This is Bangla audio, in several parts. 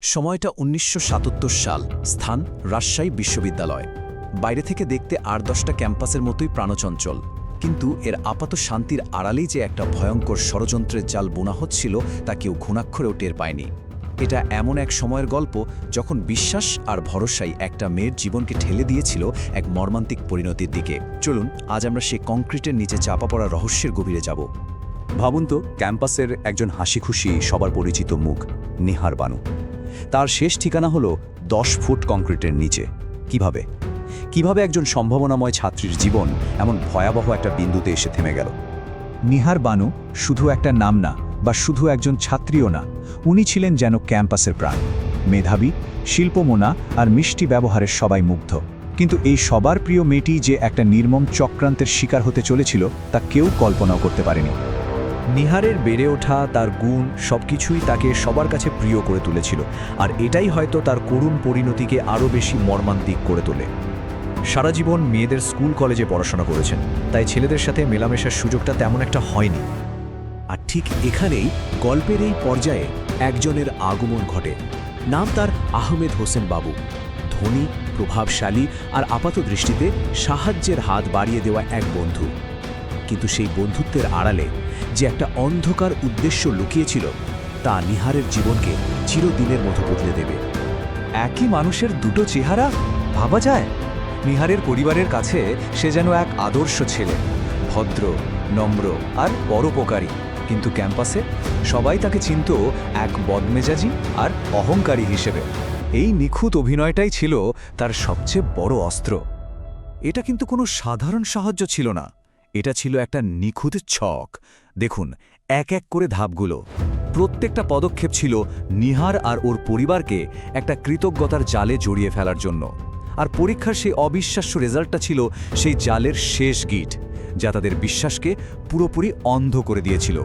সময়টা উনিশশো সাতাত্তর সাল, স্থান রাজশাহী বিশ্ববিদ্যালয়। বাইরে থেকে দেখতে আর দশটা ক্যাম্পাসের মতোই প্রাণচঞ্চল। কিন্তু এর আপাত শান্তির আড়ালেই যে একটা ভয়ঙ্কর ষড়যন্ত্রের জাল বোনা হচ্ছিল, তা কেউ ঘুণাক্ষরেও টের পায়নি। এটা এমন এক সময়ের গল্প যখন বিশ্বাস আর ভরসাই একটা মেয়ের জীবনকে ঠেলে দিয়েছিল এক মর্মান্তিক পরিণতির দিকে। চলুন, আজ আমরা সে কংক্রিটের নিচে চাপা পড়া রহস্যের গভীরে যাব। ভাবুন তো, ক্যাম্পাসের একজন হাসিখুশি, সবার পরিচিত মুখ, নিহার বানু। তার শেষ ঠিকানা হলো দশ ফুট কংক্রিটের নিচে। কীভাবে? কীভাবে একজন সম্ভাবনাময় ছাত্রীর জীবন এমন ভয়াবহ একটা বিন্দুতে এসে থেমে গেল? নিহার বানু শুধু একটা নাম না, বা শুধু একজন ছাত্রীও না, উনি ছিলেন যেন ক্যাম্পাসের প্রাণ। মেধাবী, শিল্পমোনা আর মিষ্টি ব্যবহারের সবাই মুগ্ধ। কিন্তু এই সবার প্রিয় মেয়েটি যে একটা নির্মম চক্রান্তের শিকার হতে চলেছিল, তা কেউ কল্পনাও করতে পারেনি। নিহারের বেড়ে ওঠা, তার গুণ সবকিছুই তাকে সবার কাছে প্রিয় করে তুলেছিল। আর এটাই হয়তো তার করুণ পরিণতিকে আরও বেশি মর্মান্তিক করে তোলে। সারা জীবন মেয়েদের স্কুল কলেজে পড়াশোনা করেছেন, তাই ছেলেদের সাথে মেলামেশার সুযোগটা তেমন একটা হয়নি। আর ঠিক এখানেই গল্পের এই পর্যায়ে একজনের আগমন ঘটে। নাম তার আহমেদ হোসেন বাবু। ধনী, প্রভাবশালী আর আপাত দৃষ্টিতে সাহায্যের হাত বাড়িয়ে দেওয়া এক বন্ধু। কিন্তু সেই বন্ধুত্বের আড়ালে যে একটা অন্ধকার উদ্দেশ্য লুকিয়েছিল, তা নিহারের জীবনকে চিরদিনের মতো বদলে দেবে। একই মানুষের দুটো চেহারা? ভাবা যায়? নিহারের পরিবারের কাছে সে যেন এক আদর্শ ছেলে, ভদ্র, নম্র আর পরোপকারী। কিন্তু ক্যাম্পাসে সবাই তাকে চিনত এক বদমেজাজি আর অহংকারী হিসেবে। এই নিখুঁত অভিনয়টাই ছিল তার সবচেয়ে বড় অস্ত্র। এটা কিন্তু কোনো সাধারণ সাহায্য ছিল না। এটা ছিল একটা নিখুঁত ছক। দেখুন, এক এক করে ধাপগুলো। প্রত্যেকটা পদক্ষেপ ছিল নিহার আর ওর পরিবারকে একটা কৃতজ্ঞতার জালে জড়িয়ে ফেলার জন্য। আর পরীক্ষার সেই অবিশ্বাস্য রেজাল্টটা ছিল সেই জালের শেষ গিট, যা তাদের বিশ্বাসকে পুরোপুরি অন্ধ করে দিয়েছিল।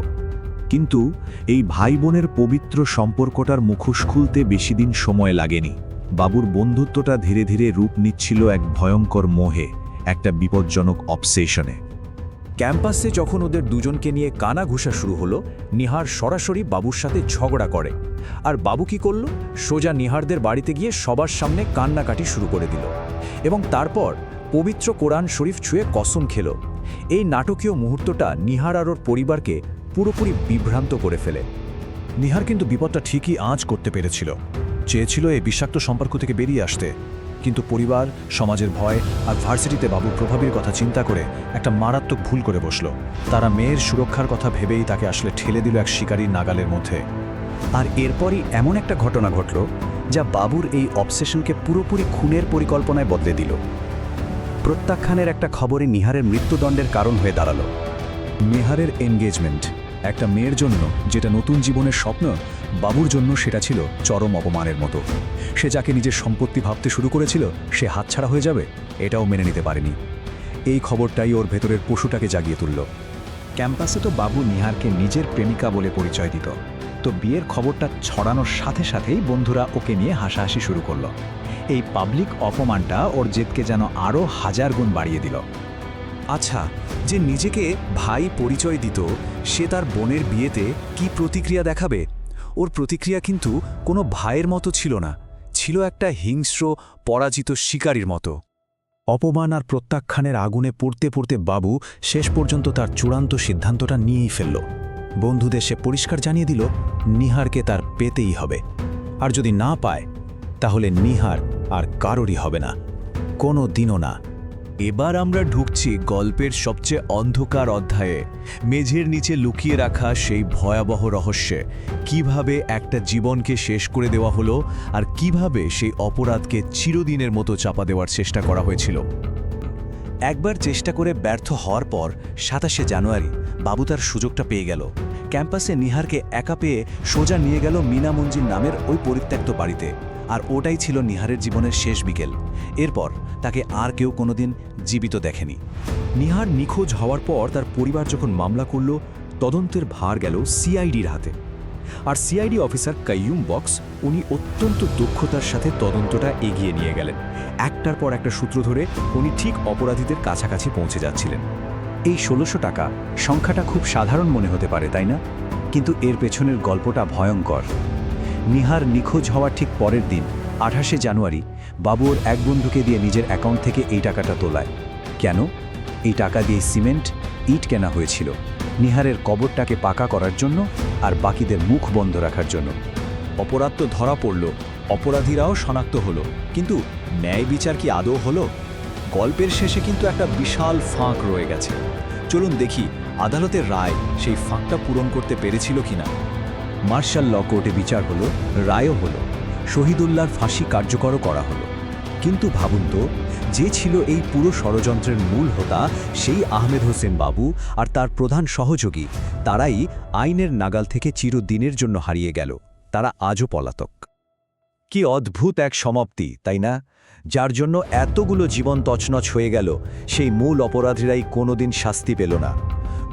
কিন্তু এই ভাই বোনের পবিত্র সম্পর্কটার মুখোশ খুলতে বেশি দিন সময় লাগেনি। বাবুর বন্ধুত্বটা ধীরে ধীরে রূপ নিচ্ছিল এক ভয়ঙ্কর মোহে, একটা বিপজ্জনক অবসেশনে ক্যাম্পাসে যখন ওদের দুজনকে নিয়ে কানা ঘুষা শুরু হলো, নিহার সরাসরি বাবুর সাথে ঝগড়া করে। আর বাবু কি করল? সোজা নিহারদের বাড়িতে গিয়ে সবার সামনে কান্নাকাটি শুরু করে দিল। এবং তারপর পবিত্র কোরআন শরীফ ছুঁয়ে কসম খেল। এই নাটকীয় মুহূর্তটা নিহার আর ওর পরিবারকে পুরোপুরি বিভ্রান্ত করে ফেলে। নিহার কিন্তু বিপদটা ঠিকই আঁচ করতে পেরেছিল। চেয়েছিল এই বিষাক্ত সম্পর্ক থেকে বেরিয়ে আসতে। কিন্তু পরিবার, সমাজের ভয় আর ভার্সিটিতে বাবুর প্রভাবের কথা চিন্তা করে একটা মারাত্মক ভুল করে বসল। তারা মেয়ের সুরক্ষার কথা ভেবেই তাকে আসলে ঠেলে দিল এক শিকারীর নাগালের মধ্যে। আর এরপরই এমন একটা ঘটনা ঘটল যা বাবুর এই অবসেশনকে পুরোপুরি খুনের পরিকল্পনায় বদলে দিল। প্রত্যাখ্যানের একটা খবরে নিহারের মৃত্যুদণ্ডের কারণ হয়ে দাঁড়াল। মেহারের এনগেজমেন্ট একটা মেয়ের জন্য যেটা নতুন জীবনের স্বপ্ন, বাবুর জন্য সেটা ছিল চরম অপমানের মতো। সে যাকে নিজের সম্পত্তি ভাবতে শুরু করেছিল, সে হাতছাড়া হয়ে যাবে, এটাও মেনে নিতে পারেনি। এই খবরটাই ওর ভেতরের পশুটাকে জাগিয়ে তুলল। ক্যাম্পাসে তো বাবু নিহারকে নিজের প্রেমিকা বলে পরিচয় দিত। তো বিয়ের খবরটা ছড়ানোর সাথে সাথেই বন্ধুরা ওকে নিয়ে হাসাহাসি শুরু করল। এই পাবলিক অপমানটা ওর জেদকে যেন আরও হাজার গুণ বাড়িয়ে দিল। আচ্ছা যে নিজেকে ভাই পরিচয় দিত, সে তার বোনের বিয়েতে কি প্রতিক্রিয়া দেখাবে? ওর প্রতিক্রিয়া কিন্তু কোনো ভাইয়ের মতো ছিল না, ছিল একটা হিংস্র, পরাজিত শিকারীর মতো। অপমান আর প্রত্যাখ্যানের আগুনে পড়তে পড়তে বাবু শেষ পর্যন্ত তার চূড়ান্ত সিদ্ধান্তটা নিয়েই ফেলল। বন্ধুদের সে পরিষ্কার জানিয়ে দিল, নিহারকে তার পেতেই হবে। আর যদি না পায়, তাহলে নিহার আর কারোরই হবে না। কোনো দিনও না। এবার আমরা ঢুকছি গল্পের সবচেয়ে অন্ধকার অধ্যায়ে। মেঝের নিচে লুকিয়ে রাখা সেই ভয়াবহ রহস্যে। কীভাবে একটা জীবনকে শেষ করে দেওয়া হলো আর কীভাবে সেই অপরাধকে চিরদিনের মতো চাপা দেওয়ার চেষ্টা করা হয়েছিল। একবার চেষ্টা করে ব্যর্থ হওয়ার পর সাতাশে জানুয়ারি বাবু তার সুযোগটা পেয়ে গেল। ক্যাম্পাসে নিহারকে একা পেয়ে সোজা নিয়ে গেল মিনা মঞ্জির নামের ওই পরিত্যক্ত বাড়িতে। আর ওটাই ছিল নিহারের জীবনের শেষ বিকেল। এরপর তাকে আর কেউ কোনোদিন জীবিত দেখেনি। নিহার নিখোঁজ হওয়ার পর তার পরিবার যখন মামলা করল, তদন্তের ভার গেল সিআইডির হাতে। আর সিআইডি অফিসার কাইয়ুম বক্স, উনি অত্যন্ত দক্ষতার সাথে তদন্তটা এগিয়ে নিয়ে গেলেন। একটার পর একটা সূত্র ধরে উনি ঠিক অপরাধীদের কাছাকাছি পৌঁছে যাচ্ছিলেন। এই ষোলোশো টাকা সংখ্যাটা খুব সাধারণ মনে হতে পারে, তাই না? কিন্তু এর পেছনের গল্পটা ভয়ঙ্কর। নিহার নিখোঁজ হওয়ার ঠিক পরের দিন আঠাশে জানুয়ারি বাবু ওর এক বন্ধুকে দিয়ে নিজের অ্যাকাউন্ট থেকে এই টাকাটা তোলায়। কেন? এই টাকা দিয়ে সিমেন্ট, ইট কেনা হয়েছিল নিহারের কবরটাকে পাকা করার জন্য আর বাকিদের মুখ বন্ধ রাখার জন্য। অপরাধ তো ধরা পড়ল, অপরাধীরাও শনাক্ত হলো, কিন্তু ন্যায় বিচার কি আদৌ হলো? গল্পের শেষে কিন্তু একটা বিশাল ফাঁক রয়ে গেছে। চলুন দেখি আদালতের রায় সেই ফাঁকটা পূরণ করতে পেরেছিল কিনা। মার্শাল ল কোর্টে বিচার হলো, রায়ও হলো। শহীদুল্লাহর ফাঁসি কার্যকরও করা হলো। কিন্তু ভাবুন তো, যে ছিল এই পুরো ষড়যন্ত্রের মূল হোতা সেই আহমেদ হোসেন বাবু আর তার প্রধান সহযোগী, তারাই আইনের নাগাল থেকে চিরদিনের জন্য হারিয়ে গেল। তারা আজও পলাতক। কি অদ্ভুত এক সমাপ্তি, তাই না? যার জন্য এতগুলো জীবন তছনছ হয়ে গেল, সেই মূল অপরাধীরাই কোনোদিন শাস্তি পেল না।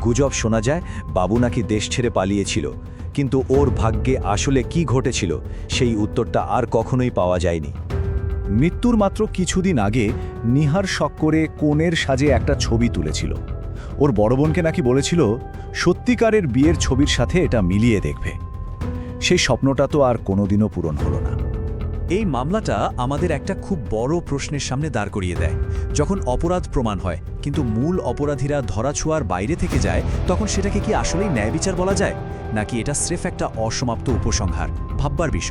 গুজব শোনা যায়, বাবু নাকি দেশ ছেড়ে পালিয়েছিল। কিন্তু ওর ভাগ্যে আসলে কি ঘটেছিল, সেই উত্তরটা আর কখনোই পাওয়া যায়নি। মৃত্যুর মাত্র কিছুদিন আগে নিহার শখ করে কোণের সাজে একটা ছবি তুলেছিল। ওর বড় বোনকে নাকি বলেছিল, সত্যিকারের বিয়ের ছবির সাথে এটা মিলিয়ে দেখবে। সেই স্বপ্নটা তো আর কোনোদিনও পূরণ হলো না। এই মামলাটা আমাদের একটা খুব বড় প্রশ্নের সামনে দাঁড় করিয়ে দেয়। যখন অপরাধ প্রমাণ হয়, কিন্তু মূল অপরাধীরা ধরাছোঁয়ার বাইরে থেকে যায়, তখন সেটাকে কি আসলেই ন্যায় বিচার বলা যায়? নাকি এটা স্রেফ একটা অসমাপ্ত উপসংহার? ভাববার বিষয়।